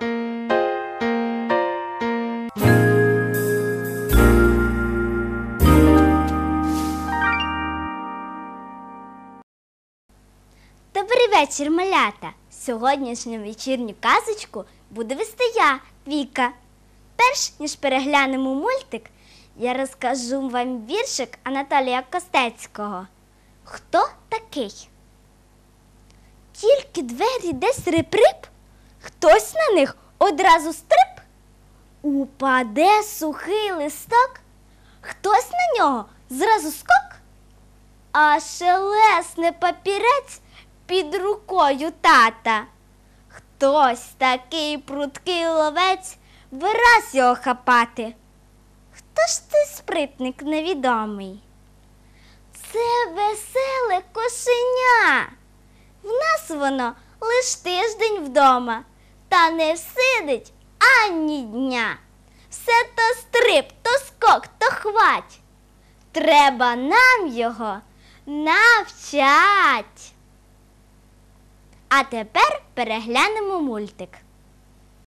Добрий вечір, малята! Сьогоднішню вечірню казочку буду вести я, Віка. Перш ніж переглянемо мультик, я розкажу вам віршик Анатолія Костецького. Хто такий? Тільки двері десь реприп хтось на них одразу стрип. Упаде сухий листок, хтось на нього зразу скок, а шелесне папірець під рукою тата. Хтось такий пруткий ловець вираз його хапати. Хто ж ти спритник невідомий? Це веселе кошеня. В нас воно лиш тиждень вдома, та не всидить ані дня. Все то стрип, то скок, то хвать. Треба нам його навчать. А тепер переглянемо мультик.